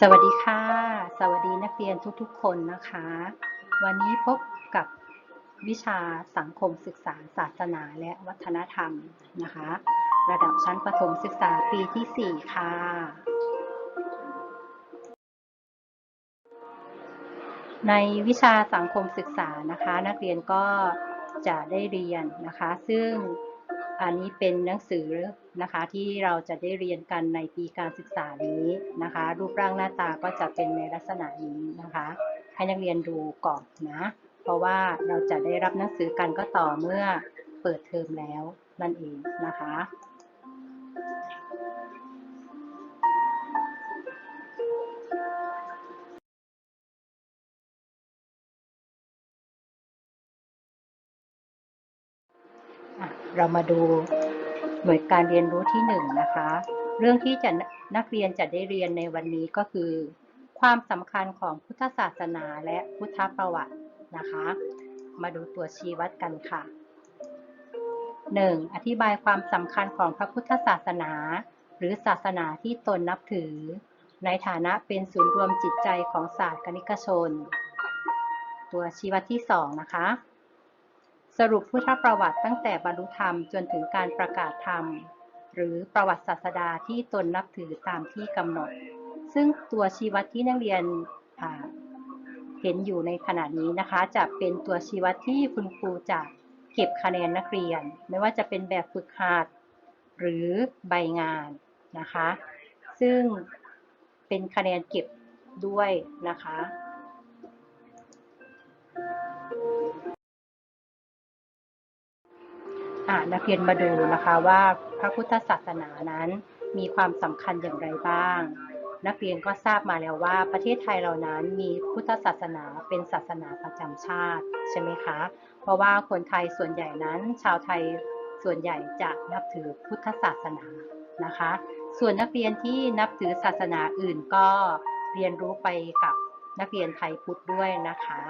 สวัสดีค่ะ สวัสดีนักเรียนทุกๆ คนนะคะ วันนี้พบกับวิชาสังคมศึกษาศาสนาและวัฒนธรรมนะคะ ระดับชั้นประถมศึกษาปีที่ 4 ค่ะ ในวิชาสังคมศึกษานะคะ นักเรียนก็จะได้เรียนนะคะ ซึ่ง อันนี้เป็นหนังสือนะคะที่เราจะได้เรียนกันในปีการศึกษานี้นะคะ รูปร่างหน้าตาก็จะเป็นในลักษณะนี้นะคะ ให้นักเรียนดูก่อนนะ เพราะว่าเราจะได้รับหนังสือกันก็ต่อเมื่อเปิดเทอมแล้วนั่นเองนะคะ เรามาดูหน่วยการเรียนรู้ที่หนึ่งนะคะ เรื่องที่จะนักเรียนจะได้เรียนในวันนี้ก็คือ ความสำคัญของพุทธศาสนาและพุทธประวัตินะคะ มาดูตัวชี้วัดกันค่ะ 1. อธิบายความสำคัญของพระพุทธศาสนา หรือศาสนาที่ตนนับถือ ในฐานะเป็นศูนย์รวมจิตใจของศาสตร์กนิกชน ตัวชี้วัดที่ 2 นะคะ สรุปพุทธประวัติตั้งแต่บรรลุธรรมจนถึงการประกาศธรรม หรือประวัติศาสดาที่ตนนับถือตามที่กำหนด ซึ่งตัวชีวัดที่นักเรียนเห็นอยู่ในขณะนี้นะคะ จะเป็นตัวชีวัดที่คุณครูจะเก็บคะแนนนักเรียน ไม่ว่าจะเป็นแบบฝึกหัดหรือใบงานนะคะ ซึ่งเป็นคะแนนเก็บด้วยนะคะ นักเรียนมาดูนะคะว่าพระพุทธศาสนานั้นมีความสำคัญอย่างไรบ้าง นักเรียนก็ทราบมาแล้วว่าประเทศไทยเรานั้นมีพุทธศาสนาเป็นศาสนาประจำชาติใช่ไหมคะ เพราะว่าคนไทยส่วนใหญ่นั้น ชาวไทยส่วนใหญ่จะนับถือพุทธศาสนานะคะ ส่วนนักเรียนที่นับถือศาสนาอื่นก็เรียนรู้ไปกับนักเรียนไทยพุทธด้วยนะคะ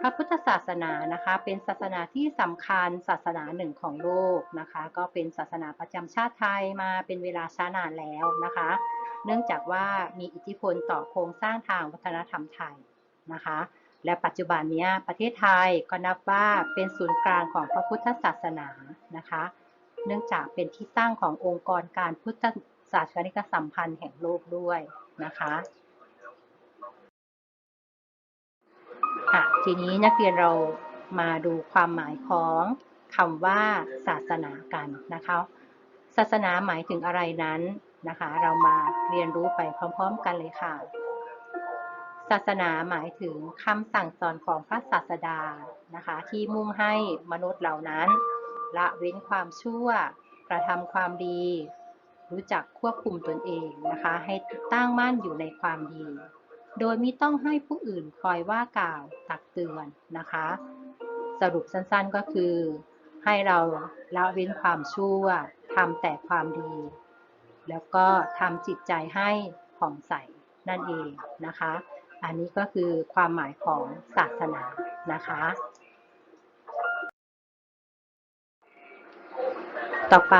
พระพุทธศาสนานะคะ เป็นศาสนาที่สำคัญศาสนาหนึ่งของโลกนะคะ ก็เป็นศาสนาประจำชาติไทยมาเป็นเวลาช้านานแล้วนะคะ เนื่องจากว่ามีอิทธิพลต่อโครงสร้างทางวัฒนธรรมไทยนะคะ และปัจจุบันนี้ประเทศไทยก็นับว่าเป็นศูนย์กลางของพระพุทธศาสนานะคะ เนื่องจากเป็นที่ตั้งขององค์กรการพุทธศาสนิกสัมพันธ์แห่งโลกด้วยนะคะ่ะทีนี้นักเรียนเรามาดูความหมายของคำว่าศาสนากันนะคะ ศาสนาหมายถึงอะไรนั้นนะคะ เรามาเรียนรู้ไปพร้อม ๆ กันเลยค่ะ ศาสนาหมายถึงคำสั่งสอนของพระศาสดานะคะ ที่มุ่งให้มนุษย์เหล่านั้น ละเว้นความชั่ว กระทำความดี รู้จักควบคุมตนเองนะคะ ให้ตั้งมั่นอยู่ในความดี โดยไม่ต้องให้ผู้อื่นคอยว่ากล่าวตักเตือนนะคะ สรุปสั้นๆก็คือ ให้เราละเว้นความชั่วทำแต่ความดี แล้วก็ทำจิตใจให้ผ่องใสนั่นเองนะคะ อันนี้ก็คือความหมายของศาสนานะคะ ต่อไป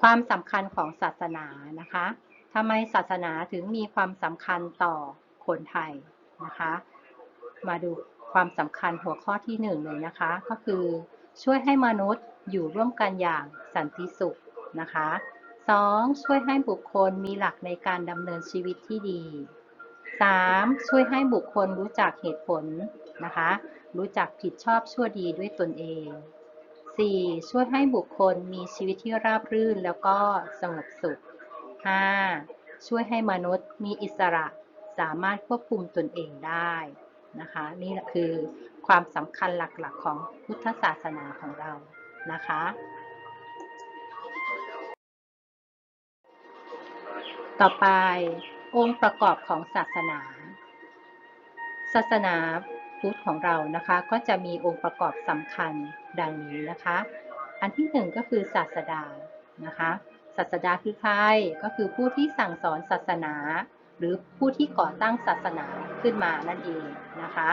ความสำคัญของศาสนานะคะทำไมศาสนาถึงมีความสำคัญต่อ คนไทยนะคะ มาดูความสำคัญหัวข้อที่หนึ่งเลยนะคะ ก็คือช่วยให้มนุษย์อยู่ร่วมกันอย่างสันติสุขนะคะสองช่วยให้บุคคลมีหลักในการดำเนินชีวิตที่ดีสามช่วยให้บุคคลรู้จักเหตุผลนะคะ รู้จักผิดชอบชั่วดีด้วยตนเอง 4. ช่วยให้บุคคลมีชีวิตที่ราบรื่นแล้วก็สงบสุข 5. ช่วยให้มนุษย์มีอิสระ สามารถควบคุมตนเองได้นะคะนี่คือความสำคัญหลักๆของพุทธศาสนาของเรานะคะต่อไปองค์ประกอบของศาสนา ศาสนาพุทธของเรานะคะก็จะมีองค์ประกอบสำคัญดังนี้นะคะ อันที่หนึ่งก็คือศาสดานะคะศาสดาคือใครก็คือผู้ที่สั่งสอนศาสนา หรือผู้ที่ก่อตั้งศาสนาขึ้นมานั่นเองนะคะ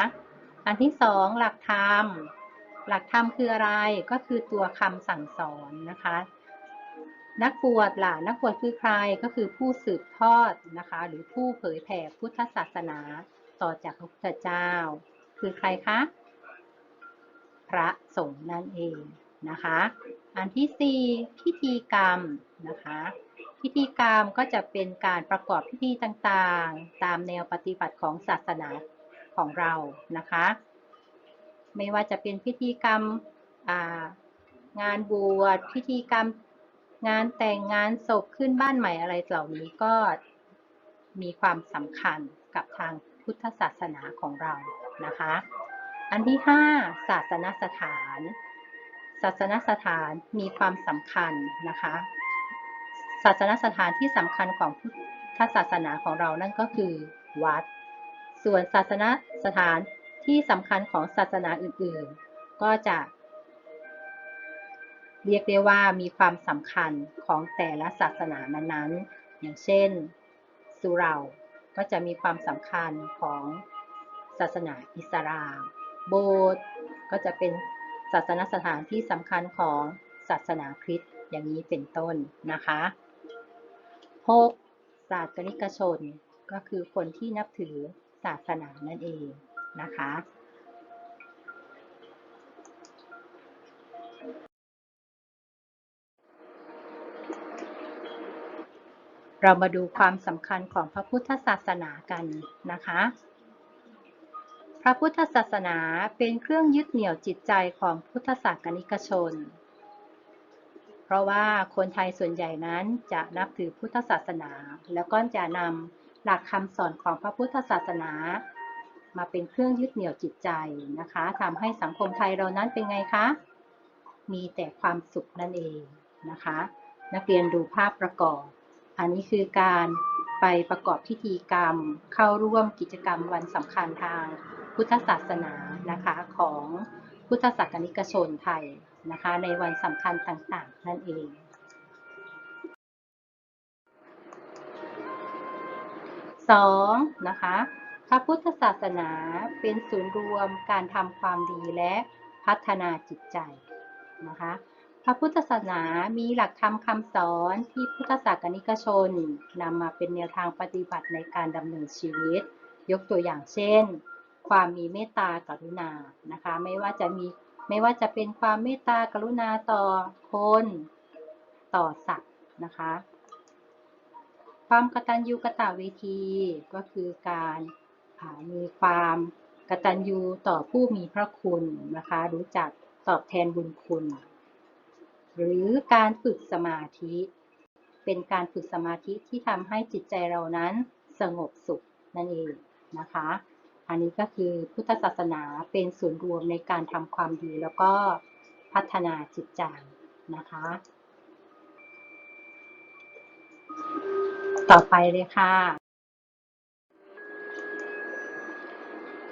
อันที่สองหลักธรรม หลักธรรมคืออะไรก็คือตัวคำสั่งสอนนะคะ นักบวชล่ะนักบวชคือใครก็คือผู้สืบทอดนะคะ หรือผู้เผยแผ่พุทธศาสนาต่อจากพระพุทธเจ้า คือใครคะพระสงฆ์นั่นเองนะคะ อันที่สี่พิธีกรรมนะคะ พิธีกรรมก็จะเป็นการประกอบพิธีต่างๆ ตามแนวปฏิบัติของศาสนาของเรานะคะ ไม่ว่าจะเป็นพิธีกรรมงานบวชพิธีกรรมงานแต่งงานศพขึ้นบ้านใหม่อะไรเหล่านี้ก็มีความสำคัญกับทางพุทธศาสนาของเรานะคะ อันที่ 5 ศาสนสถาน ศาสนสถานมีความสำคัญนะคะ ศาสนสถานที่สำคัญของพุทธศาสนาของเรานั่นก็คือวัด ส่วนศาสนสถานที่สำคัญของศาสนาอื่นๆ ก็จะ เรียกได้ว่ามีความสำคัญของแต่ละศาสนานั้นๆ อย่างเช่นสุเหร่าก็จะมีความสำคัญของศาสนาอิสลาม โบสถ์ก็จะเป็นศาสนสถานที่สำคัญของศาสนาคริสต์อย่างนี้เป็นต้นนะคะ 6. ศาสนิกชน ก็คือคนที่นับถือศาสนานั่นเองนะคะเรามาดูความสำคัญของพระพุทธศาสนากันนะคะ พระพุทธศาสนาเป็นเครื่องยึดเหนี่ยวจิตใจของพุทธศาสนิกชน ราะว่าคนไทยส่วนใหญ่นั้นจะนับถือพุทธศาสนา แล้วก็จะนำหลักคำสอนของพระพุทธศาสนา มาเป็นเครื่องยึดเหนี่ยวจิตใจนะคะทำให้สังคมไทยเรานั้นเป็นไงคะ มีแต่ความสุขนั่นเองนะคะ นักเรียนดูภาพประกอบ อันนี้คือการไปประกอบพิธีกรรม เข้าร่วมกิจกรรมวันสำคัญทางพุทธศาสนานะคะของพุทธศาสนิกชนไทย นะคะ ในวันสำคัญต่างๆ นั่นเองสองนะคะพระพุทธศาสนาเป็นศูนย์รวมการทำความดีและพัฒนาจิตใจนะคะ พระพุทธศาสนามีหลักธรรมคำสอนที่พุทธศาสนิกชนนำมาเป็นแนวทางปฏิบัติในการดำเนินชีวิต ยกตัวอย่างเช่น ความมีเมตตากรุณานะคะ ไม่ว่าจะมี ไม่ว่าจะเป็นความเมตตากรุณาต่อคน ต่อสัตว์นะคะ ความกตัญญูกตเวทีก็คือการอ่ามีความกตัญญูต่อผู้มีพระคุณนะคะ รู้จักตอบแทนบุญคุณ หรือการฝึกสมาธิ เป็นการฝึกสมาธิที่ทำให้จิตใจเรานั้นสงบสุขนั่นเองนะคะ อันนี้ก็คือพุทธศาสนาเป็นศูนย์รวมในการทำความดีแล้วก็พัฒนาจิตใจนะคะ ต่อไปเลยค่ะ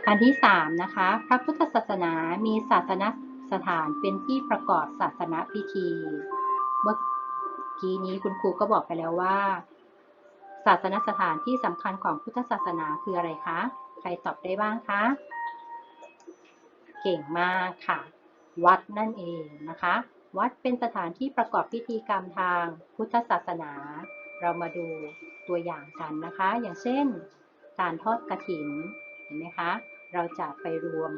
อันที่สามนะคะ พระพุทธศาสนามีศาสนสถานเป็นที่ประกอบศาสนพิธี เมื่อกี้นี้คุณครูก็บอกไปแล้วว่า ศาสนสถานที่สำคัญของพุทธศาสนาคืออะไรคะ ใครตอบได้บ้างคะ เก่งมากค่ะ วัดนั่นเองนะคะ วัดเป็นสถานที่ประกอบพิธีกรรมทางพุทธศาสนา เรามาดูตัวอย่างกันนะคะ อย่างเช่น การทอดกระถินเห็นไหมคะ เราจะไปรวม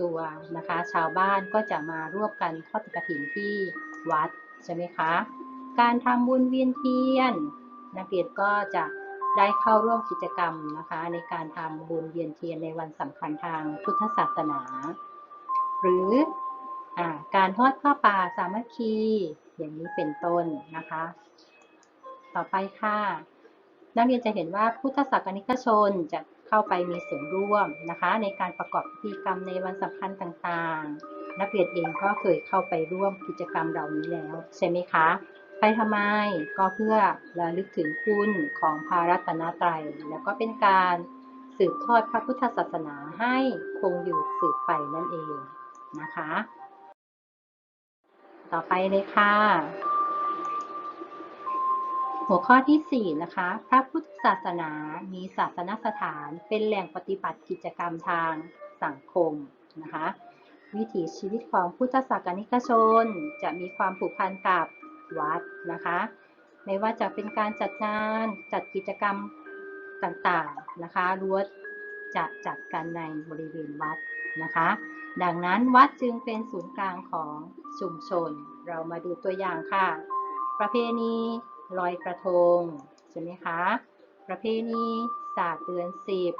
ตัวนะคะ ชาวบ้านก็จะมาร่วมกันทอดกระถินที่วัดใช่ไหมคะ การทำบุญเวียนเทียนนักเรียนก็จะ ได้เข้าร่วมกิจกรรมนะคะ ในการทำบุญเวียนเทียนในวันสำคัญทางพุทธศาสนา หรืออการทอดผ้าป่าสามัคคี อย่างนี้เป็นต้นนะคะ ต่อไปค่ะ นักเรียนจะเห็นว่าพุทธศาสนิกชนจะเข้าไปมีส่วนร่วมนะคะ ในการประกอบพิธีกรรมในวันสำคัญต่างๆ นักเรียนเองก็เคยเข้าไปร่วมกิจกรรมเหล่านี้แล้วใช่ไหมคะ ไปทำไมก็เพื่อระลึกถึงคุณของพระรัตนตรัย แล้วก็เป็นการสืบทอดพระพุทธศาสนาให้คงอยู่สืบไปนั่นเองนะคะ ต่อไปเลยค่ะ หัวข้อที่ 4 นะคะ พระพุทธศาสนามีศาสนสถานเป็นแหล่งปฏิบัติกิจกรรมทางสังคมนะคะ วิถีชีวิตของพุทธศาสนิกชน จะมีความผูกพันกับ วัดนะคะ ไม่ว่าจะเป็นการจัดงานจัดกิจกรรมต่างๆนะคะล้วนจะจัดกันในบริเวณวัดนะคะ ดังนั้นวัดจึงเป็นศูนย์กลางของชุมชน เรามาดูตัวอย่างค่ะ ประเพณีลอยกระทงใช่ไหมคะ ประเพณีศาสตร์เดือนสิบ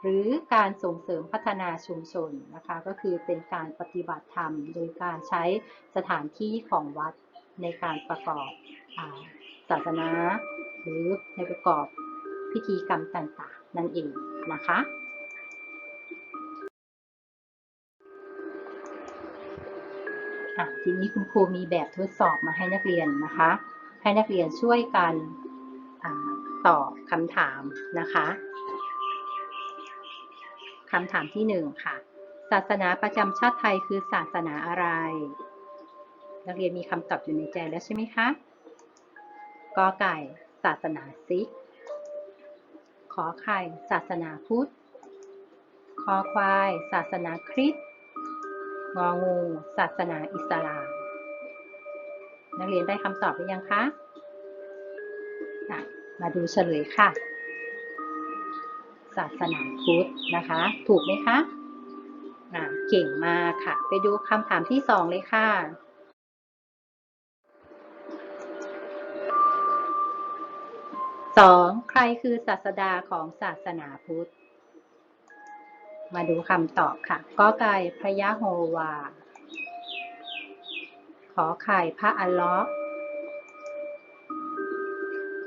หรือการส่งเสริมพัฒนาชุมชนนะคะ ก็คือเป็นการปฏิบัติธรรม โดยการใช้สถานที่ของวัด ในการประกอบศาสนา หรือในประกอบพิธีกรรมต่างๆ นั่นเองนะคะทีนี้คุณครูมีแบบทดสอบมาให้นักเรียนนะคะ ให้นักเรียนช่วยกันอตอบคำถามนะคะคำถามที่หนึ่งค่ะ ศาสนาประจำชาติไทยคือศาสนาอะไร นักเรียนมีคำตอบอยู่ในใจแล้วใช่ไหมคะกอไก่ ศาสนาซิก ขอไข่ ศาสนาพุทธ คอควาย ศาสนาคริสต์งองู ศาสนาอิสลาม นักเรียนได้คำตอบหรือยังคะมาดูเฉลยค่ะ ศาสนาพุทธนะคะ ถูกไหมคะอะเก่งมากค่ะ ไปดูคำถามที่สองเลยค่ะ สองใครคือศาสดาของศาสนาพุทธ มาดูคำตอบค่ะก็ไก่พระยะโฮวา ขอไข่พระอัลเลาะ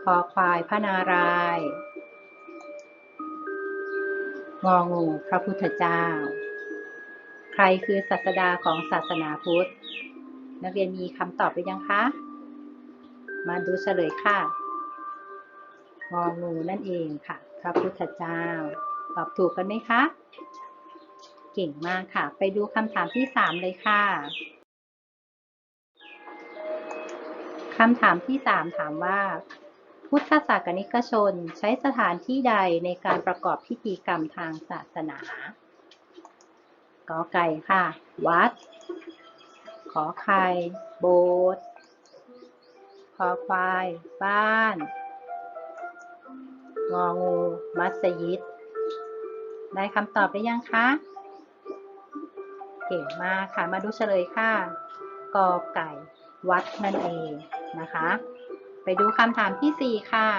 คอควายพระนารายงองูพระพุทธเจ้า ใครคือศาสดาของศาสนาพุทธ นักเรียนมีคำตอบหรือยังคะ มาดูเฉลยค่ะ งองูนั่นเองค่ะ พระพุทธเจ้า ตอบถูกกันไหมคะ เก่งมากค่ะ ไปดูคำถามที่สามเลยค่ะคำถามที่สามถามว่า พุทธศาสนิกชนใช้สถานที่ใดในการประกอบพิธีกรรมทางศาสนา กอไก่ค่ะ วัด ขอไข่โบสถ์คอควาย บ้าน งองู มัสยิด ได้คำตอบหรือยังคะ เก่งมากค่ะ มาดูเฉลยค่ะ กอไก่ วัดนั่นเองนะคะ ไปดูคำถามที่สี่ค่ะ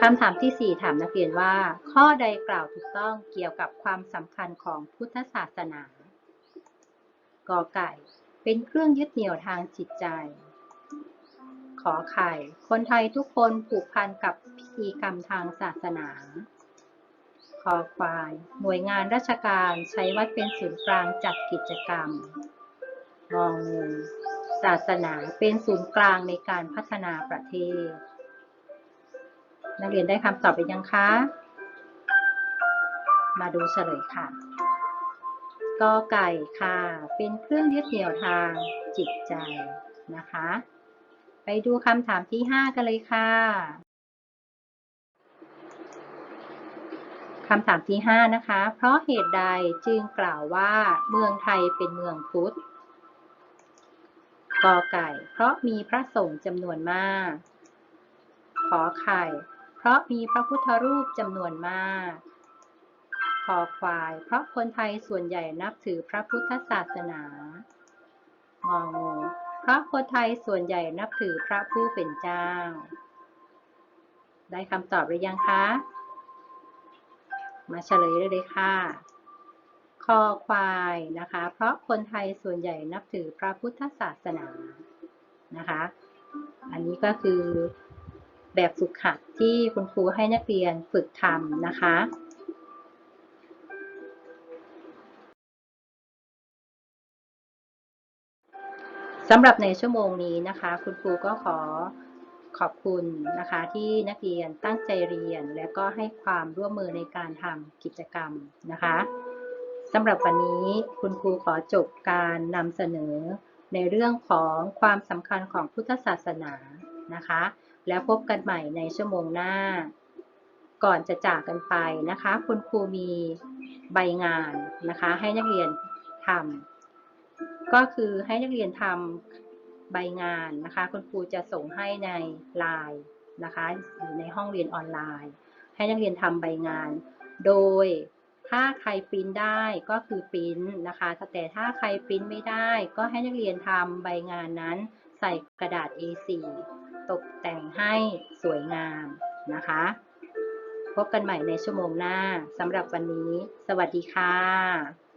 คำถามที่สี่ถามนักเรียนว่า ข้อใดกล่าวถูกต้องเกี่ยวกับความสำคัญของพุทธศาสนา กอไก่ เป็นเครื่องยึดเหนี่ยวทางจิตใจ ขอไข่ คนไทยทุกคนผูกพันกับพิธีกรรมทางศาสนาคอควาย หน่วยงานราชการใช้วัดเป็นศูนย์กลางจัดกิจกรรม งองูศาสนาเป็นศูนย์กลางในการพัฒนาประเทศ นักเรียนได้คำตอบไปยังคะ มาดูเฉลยค่ะกอไก่ค่ะ เป็นเครื่องยึดเหนี่ยวทางจิตใจนะคะ ไปดูคำถามที่ 5 กันเลยค่ะคำถามที่ 5 นะคะ เพราะเหตุใดจึงกล่าวว่าเมืองไทยเป็นเมืองพุทธ กอไก่ เพราะมีพระสงฆ์จำนวนมาก ขอไข่ เพราะมีพระพุทธรูปจำนวนมากคอควาย เพราะคนไทยส่วนใหญ่นับถือพระพุทธศาสนา งองู ราะคนไทยส่วนใหญ่นับถือพระผู้เป็นเจ้า ได้คำตอบหรือยังคะ มาเฉลยได้เลยค่ะคอควายนะคะ เพราะคนไทยส่วนใหญ่นับถือพระพุทธศาสนานะคะ อันนี้ก็คือแบบฝึกหัดที่คุณครูให้นักเรียนฝึกทำนะคะ สำหรับในชั่วโมงนี้นะคะ คุณครูก็ขอขอบคุณนะคะที่นักเรียนตั้งใจเรียน และก็ให้ความร่วมมือในการทำกิจกรรมนะคะสำหรับวันนี้คุณครูขอจบการนำเสนอในเรื่องของความสำคัญของพุทธศาสนานะคะ แล้วพบกันใหม่ในชั่วโมงหน้า ก่อนจะจากกันไปนะคะ คุณครูมีใบงานนะคะ ให้นักเรียนทำ ก็คือให้นักเรียนทำใบงานนะคะ คุณครูจะส่งให้ในไลน์นะคะหรือในห้องเรียนออนไลน์ ให้นักเรียนทำใบงาน โดยถ้าใครปริ้นได้ก็คือปริ้นนะคะแต่ถ้าใครปริ้นไม่ได้ ก็ให้นักเรียนทำใบงานนั้น ใส่กระดาษ A4 ตกแต่งให้สวยงามนะคะ พบกันใหม่ในชั่วโมงหน้าสำหรับวันนี้ สวัสดีค่ะ